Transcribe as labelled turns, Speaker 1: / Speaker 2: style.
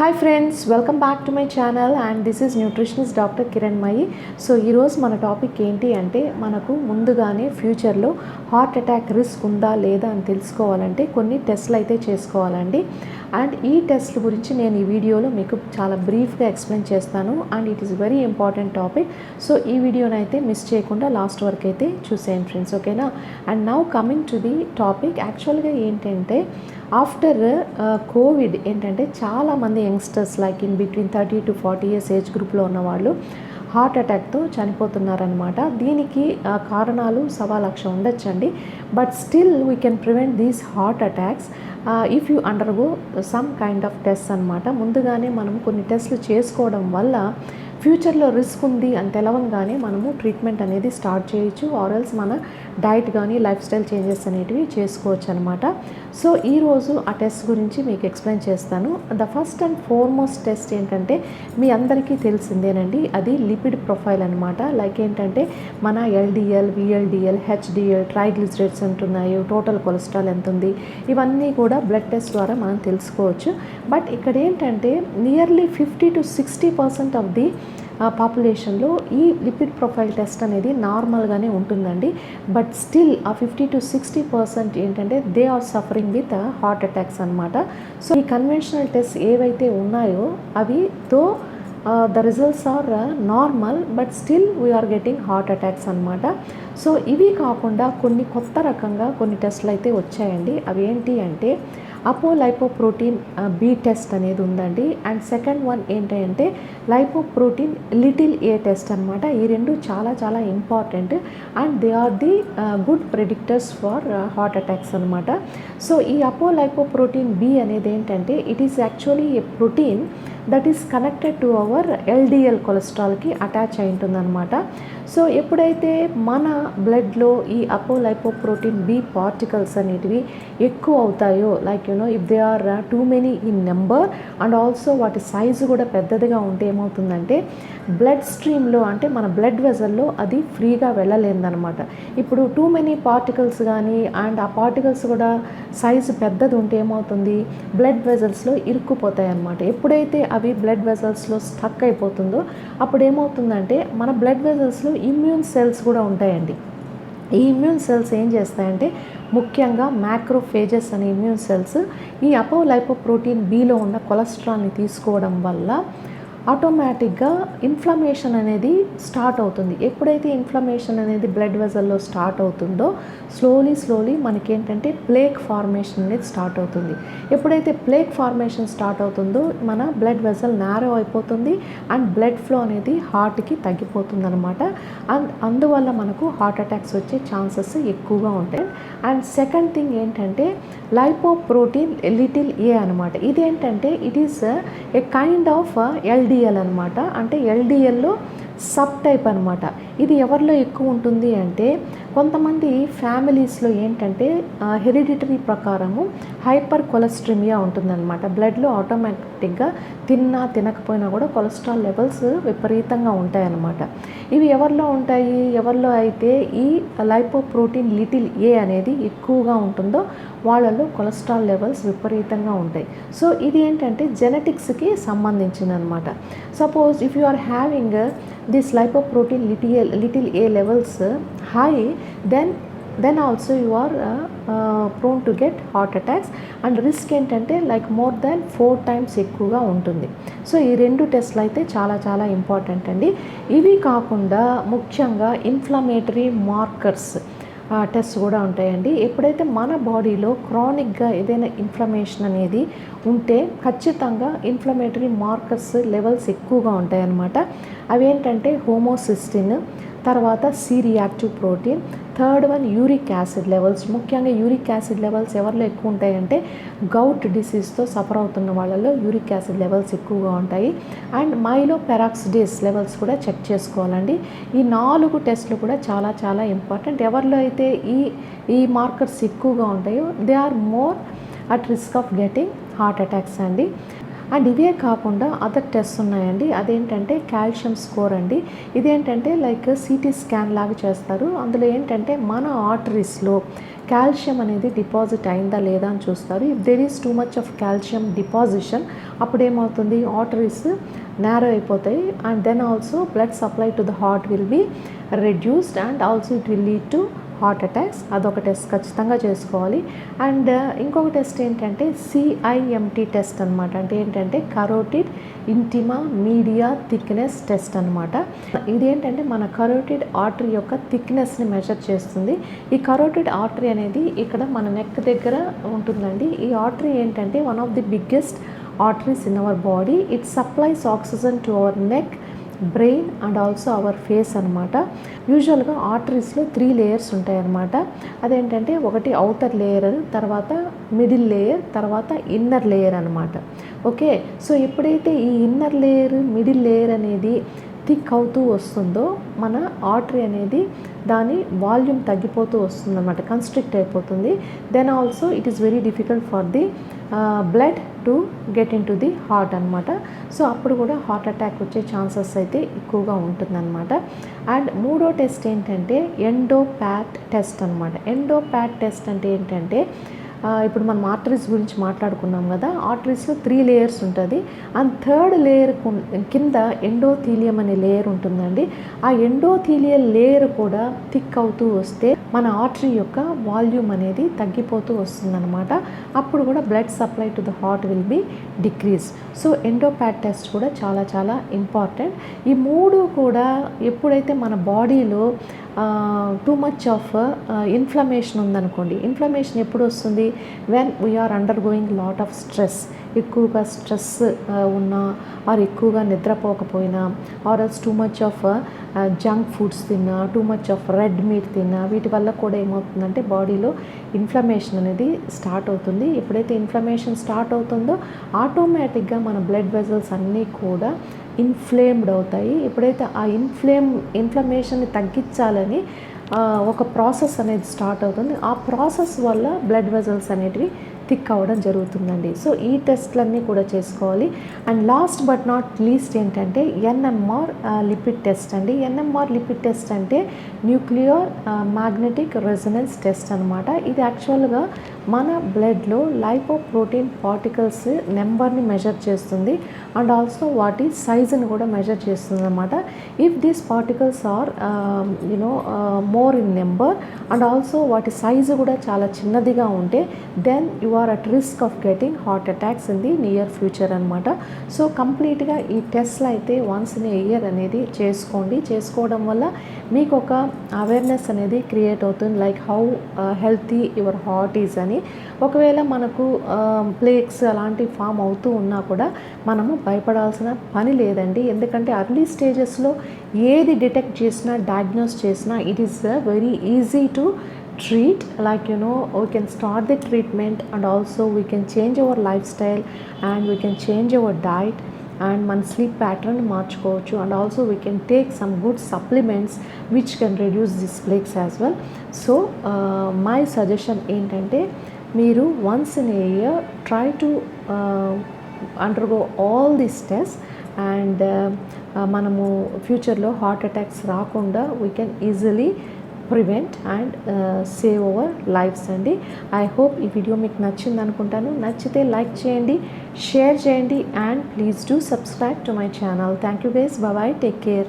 Speaker 1: Hi friends welcome back to my channel and this is nutritionist doctor Kiranmayi so ఈరోజు మన టాపిక్ ఏంటి అంటే మనకు ముందుగానే ఫ్యూచర్లో హార్ట్ అటాక్ రిస్క్ ఉందా లేదా అని తెలుసుకోవాలంటే కొన్ని టెస్ట్లు అయితే చేసుకోవాలండి. అండ్ ఈ టెస్ట్ గురించి నేను ఈ వీడియోలో మీకు చాలా బ్రీఫ్గా ఎక్స్ప్లెయిన్ చేస్తాను and it is very important topic so ఈ వీడియోని అయితే మిస్ చేయకుండా లాస్ట్ వరకు అయితే చూసేయండి ఫ్రెండ్స్ ఓకేనా and now coming to the topic యాక్చువల్గా ఏంటంటే ఆఫ్టర్ కోవిడ్ uh, ఏంటంటే చాలామంది youngsters like in between thirty to forty years age గ్రూప్లో ఉన్న వాళ్ళు హార్ట్ అటాక్తో చనిపోతున్నారనమాట దీనికి కారణాలు సవా లక్ష ఉండొచ్చండి. But still we can prevent these heart attacks if you undergo some kind of test అనమాట ముందుగానే మనం కొన్ని టెస్ట్లు చేసుకోవడం వల్ల ఫ్యూచర్లో రిస్క్ ఉంది అని తెలవంగానే మనము ట్రీట్మెంట్ అనేది స్టార్ట్ చేయొచ్చు. ఆర్ఎల్స్ మన డైట్ కానీ లైఫ్ స్టైల్ చేంజెస్ అనేటివి చేసుకోవచ్చు అనమాట సో ఈరోజు ఆ టెస్ట్ గురించి మీకు ఎక్స్ప్లెయిన్ చేస్తాను. The first and foremost test ఏంటంటే మీ అందరికీ తెలిసిందేనండి. అది లిపిడ్ ప్రొఫైల్ అనమాట లైక్ ఏంటంటే మన ఎల్డిఎల్ విఎల్డిఎల్ హెచ్డిఎల్ ట్రైగ్లిజరేట్స్ ఉంటున్నాయి. టోటల్ కొలెస్ట్రాల్ ఎంత ఉంది? ఇవన్నీ కూడా బ్లడ్ టెస్ట్ ద్వారా మనం తెలుసుకోవచ్చు. బట్ ఇక్కడ ఏంటంటే nearly fifty to sixty percent of the పాపులేషన్లో ఈ లిపిడ్ ప్రొఫైల్ టెస్ట్ అనేది నార్మల్గానే ఉంటుందండి. బట్ స్టిల్ ఆ ఫిఫ్టీ టు సిక్స్టీ పర్సెంట్ ఏంటంటే they are suffering with heart attacks అనమాట సో ఈ కన్వెన్షనల్ టెస్ట్ ఏవైతే ఉన్నాయో అవి though the results are normal but still we're getting heart attacks అనమాట సో ఇవి కాకుండా కొన్ని కొత్త రకంగా కొన్ని టెస్ట్లు అయితే వచ్చాయండి. అవి ఏంటి అంటే అపో లైపోప్రోటీన్ బి టెస్ట్ అనేది ఉందండి. అండ్ సెకండ్ వన్ ఏంటంటే లైపోప్రోటీన్ లిటిల్ ఏ టెస్ట్ అనమాట ఈ రెండు చాలా చాలా important. And they are the good predictors for heart attacks అనమాట సో ఈ అపో లైపోప్రోటీన్ బి అనేది ఏంటంటే it is actually a protein that is connected to our LDL కొలెస్ట్రాల్కి attach అయి ఉంటుందన్నమాట. సో ఎప్పుడైతే మన బ్లడ్లో ఈ అపో లైపోప్రోటీన్ బి పార్టికల్స్ అనేటివి ఎక్కువ అవుతాయో like you know if they are too many in number and also వాటి సైజు కూడా పెద్దదిగా ఉంటే ఏమవుతుందంటే బ్లడ్ స్ట్రీమ్లో అంటే మన బ్లడ్ వెజల్లో అది ఫ్రీగా వెళ్ళలేదన్నమాట. ఇప్పుడు టూ మెనీ పార్టికల్స్ కానీ అండ్ ఆ పార్టికల్స్ కూడా సైజు పెద్దది ఉంటే ఏమవుతుంది? బ్లడ్ వెజల్స్లో ఇరుక్కుపోతాయి అన్నమాట ఎప్పుడైతే అవి బ్లడ్ వెజల్స్లో స్టక్ అయిపోతుందో అప్పుడు ఏమవుతుందంటే మన బ్లడ్ వెజల్స్లో ఇమ్యూన్ సెల్స్ కూడా ఉంటాయండి. ఈ ఇమ్యూన్ సెల్స్ ఏం చేస్తాయంటే ముఖ్యంగా మ్యాక్రోఫేజెస్ అనే ఇమ్యూన్ సెల్స్ ఈ అపోలైపోప్రోటీన్ బిలో ఉన్న కొలెస్ట్రాల్ని తీసుకోవడం వల్ల ఆటోమేటిక్గా ఇన్ఫ్లమేషన్ అనేది స్టార్ట్ అవుతుంది. ఎప్పుడైతే ఇన్ఫ్లమేషన్ అనేది బ్లడ్ వెజల్లో స్టార్ట్ అవుతుందో స్లోలీ స్లోలీ మనకేంటంటే ప్లేక్ ఫార్మేషన్ అనేది స్టార్ట్ అవుతుంది. ఎప్పుడైతే ప్లేక్ ఫార్మేషన్ స్టార్ట్ అవుతుందో మన బ్లడ్ వెజల్ నేరో అయిపోతుంది అండ్ బ్లడ్ ఫ్లో అనేది హార్ట్కి తగ్గిపోతుంది అనమాట అండ్ అందువల్ల మనకు హార్ట్ అటాక్స్ వచ్చే ఛాన్సెస్ ఎక్కువగా ఉంటాయి. అండ్ సెకండ్ థింగ్ ఏంటంటే లైపోప్రోటీన్ లిటిల్ ఏ అనమాట ఇదేంటంటే it is a kind of LDL అనమాట అంటే ఎల్డిఎల్లో సబ్ టైప్ అనమాట ఇది ఎవరిలో ఎక్కువ ఉంటుంది అంటే కొంతమంది ఫ్యామిలీస్లో ఏంటంటే హెరిడిటరీ ప్రకారము హైపర్ కొలెస్ట్రిమియా ఉంటుందన్నమాట. బ్లడ్లో ఆటోమేటిక్గా తిన్నా తినకపోయినా కూడా కొలెస్ట్రాల్ లెవెల్స్ విపరీతంగా ఉంటాయన్నమాట. ఇవి ఎవరిలో ఉంటాయి? ఎవరిలో అయితే ఈ లైపోప్రోటీన్ లిటిల్ ఏ అనేది ఎక్కువగా ఉంటుందో వాళ్ళలో కొలెస్ట్రాల్ లెవెల్స్ విపరీతంగా ఉంటాయి. సో ఇది ఏంటంటే జెనెటిక్స్కి సంబంధించింది అనమాట suppose if you are having this lipoprotein little little a levels high then then also you are prone to get heart attacks and risk ఏంటంటే like more than four times ఎక్కువగా ఉంటుంది. సో ఈ రెండు టెస్ట్లు అయితే చాలా చాలా ఇంపార్టెంట్ అండి. ఇవి కాకుండా ముఖ్యంగా ఇన్ఫ్లమేటరీ మార్కర్స్ టెస్ట్ కూడా ఉంటాయండి. ఎప్పుడైతే మన బాడీలో క్రానిక్గా ఏదైనా ఇన్ఫ్లమేషన్ అనేది ఉంటే ఖచ్చితంగా ఇన్ఫ్లమేటరీ మార్కర్స్ లెవెల్స్ ఎక్కువగా ఉంటాయన్నమాట. అవి ఏంటంటే హోమోసిస్టిన్ తర్వాత C reactive protein third one uric acid levels. ముఖ్యంగా యూరిక్ యాసిడ్ లెవెల్స్ ఎవరిలో ఎక్కువ ఉంటాయంటే గౌట్ డిసీజ్తో సఫర్ అవుతున్న వాళ్ళలో యూరిక్ యాసిడ్ లెవెల్స్ ఎక్కువగా ఉంటాయి. అండ్ మైలో పెరాక్సిడేస్ లెవెల్స్ కూడా చెక్ చేసుకోవాలండి. ఈ నాలుగు టెస్ట్లు కూడా చాలా చాలా ఇంపార్టెంట్. ఎవరిలో అయితే ఈ ఈ మార్కర్స్ ఎక్కువగా ఉంటాయో they are more at risk of getting heart attacks అండి. అండ్ ఇవే కాకుండా అదర్ టెస్ట్ ఉన్నాయండి. అదేంటంటే కాల్షియం స్కోర్ అండి. ఇదేంటంటే లైక్ సిటీ స్కాన్ లాగా చేస్తారు. అందులో ఏంటంటే మన ఆర్టరీస్లో కాల్షియం అనేది డిపాజిట్ అయిందా లేదా అని చూస్తారు. If there is too much of calcium deposition అప్పుడు ఏమవుతుంది? ఆర్టరీస్ నేరో అయిపోతాయి. And then also blood supply to the heart will be reduced and also it will lead to heart attacks అదొక test ఖచ్చితంగా చేసుకోవాలి. అండ్ uh, ఇంకొక test ఏంటంటే సిఐఎంటీ test అనమాట అంటే ఏంటంటే carotid intima media thickness test అనమాట ఇది ఏంటంటే మన కరోటిడ్ ఆర్టరీ యొక్క థిక్నెస్ని మెజర్ చేస్తుంది. ఈ కరోటిడ్ ఆర్టరీ అనేది ఇక్కడ మన నెక్ దగ్గర ఉంటుందండి. ఈ ఆర్టరీ ఏంటంటే one of the biggest arteries in our body. It supplies oxygen to our neck. Brain and also our face అనమాట యూజువల్గా ఆర్టరీస్లో త్రీ లేయర్స్ ఉంటాయి అదేంటంటే ఒకటి అవుటర్ లేయర్ తర్వాత మిడిల్ లేయర్ తర్వాత ఇన్నర్ లేయర్ అనమాట ఓకే సో ఎప్పుడైతే ఈ ఇన్నర్ లేయర్ మిడిల్ లేయర్ అనేది థిక్ అవుతూ వస్తుందో మన ఆర్టరీ అనేది దాని వాల్యూమ్ తగ్గిపోతూ వస్తుందన్నమాట కన్స్ట్రిక్ట్ అయిపోతుంది. Then also it is very difficult for the blood to get into the heart అనమాట సో అప్పుడు కూడా హార్ట్ అటాక్ వచ్చే ఛాన్సెస్ అయితే ఎక్కువగా ఉంటుందన్నమాట. అండ్ మూడో టెస్ట్ ఏంటంటే ఎండోప్యాట్ టెస్ట్ అనమాట ఎండోప్యాట్ టెస్ట్ అంటే ఏంటంటే ఇప్పుడు మనం ఆర్టరీస్ గురించి మాట్లాడుకున్నాం కదా ఆర్టరీస్లో త్రీ లేయర్స్ ఉంటుంది. అండ్ థర్డ్ లేయర్ కింద ఎండోథీలియం అనే లేయర్ ఉంటుందండి. ఆ ఎండోథీలియల్ లేయర్ కూడా థిక్ అవుతూ వస్తే మన ఆర్టరీ యొక్క వాల్యూమ్ అనేది తగ్గిపోతూ వస్తుందన్నమాట. అప్పుడు కూడా blood supply to the heart will be decrease so endopat test కూడా చాలా చాలా ఇంపార్టెంట్ ఈ మూడు కూడా ఎప్పుడైతే మన బాడీలో టూ మచ్ ఆఫ్ ఇన్ఫ్లమేషన్ ఉందనుకోండి. ఇన్ఫ్లమేషన్ ఎప్పుడు వస్తుంది? When we're undergoing lot of stress ఎక్కువగా స్ట్రెస్ ఉన్నా ఆర్ ఎక్కువగా నిద్రపోకపోయినా or else too much of junk foods తిన్నా too much of red meat తిన్నా వీటి వల్ల కూడా ఏమవుతుందంటే బాడీలో ఇన్ఫ్లమేషన్ అనేది స్టార్ట్ అవుతుంది. ఎప్పుడైతే ఇన్ఫ్లమేషన్ స్టార్ట్ అవుతుందో ఆటోమేటిక్గా మన బ్లడ్ వెజల్స్ అన్నీ కూడా ఇన్ఫ్లేమ్డ్ అవుతాయి. ఎప్పుడైతే ఆ ఇన్ఫ్లేమ్ ఇన్ఫ్లమేషన్ని తగ్గించాలని ఒక ప్రాసెస్ అనేది స్టార్ట్ అవుతుంది. ఆ ప్రాసెస్ వల్ల బ్లడ్ వెజల్స్ అనేటివి థిక్ అవ్వడం జరుగుతుందండి. సో ఈ టెస్ట్లన్నీ కూడా చేసుకోవాలి. And last but not least ఏంటంటే ఎన్ఎంఆర్ లిపిడ్ టెస్ట్ అండి. ఎన్ఎంఆర్ లిపిడ్ టెస్ట్ అంటే న్యూక్లియర్ మ్యాగ్నెటిక్ రెజనెన్స్ టెస్ట్ అనమాట ఇది యాక్చువల్గా మన బ్లడ్లో లైపోప్రోటీన్ పార్టికల్స్ నెంబర్ని మెజర్ చేస్తుంది. అండ్ ఆల్సో వాటి సైజుని కూడా మెజర్ చేస్తుంది అనమాట if these particles are you know more in number and also వాటి సైజు కూడా చాలా చిన్నదిగా ఉంటే then you are at risk of getting heart attacks in the near future అనమాట సో కంప్లీట్గా ఈ టెస్ట్లు అయితే వన్స్ ఇన్ ఏ ఇయర్ అనేది చేసుకోండి. చేసుకోవడం వల్ల మీకు ఒక అవేర్నెస్ అనేది క్రియేట్ అవుతుంది. Like how healthy your heart is అని. ఒకవేళ మనకు ప్లేక్స్ అలాంటి ఫామ్ అవుతూ ఉన్నా కూడా మనము భయపడాల్సిన పని లేదండి. ఎందుకంటే అర్లీ స్టేజెస్లో ఏది డిటెక్ట్ చేసినా డయాగ్నోస్ చేసినా it is very easy to treat like you know we can start the treatment and also we can change our lifestyle and we can change our diet and మన sleep pattern మార్చుకోవచ్చు. And also we can take some good supplements which can reduce this plaques as well so my suggestion ఏంటంటే మీరు once in a year try to undergo all this test and మనము ఫ్యూచర్లో heart attacks రాకుండా we can easily prevent and save over lives అండి. I hope ఈ video మీకు నచ్చింది అనుకుంటాను. నచ్చితే లైక్ చేయండి షేర్ చేయండి and please do subscribe to my channel thank you guys bye take care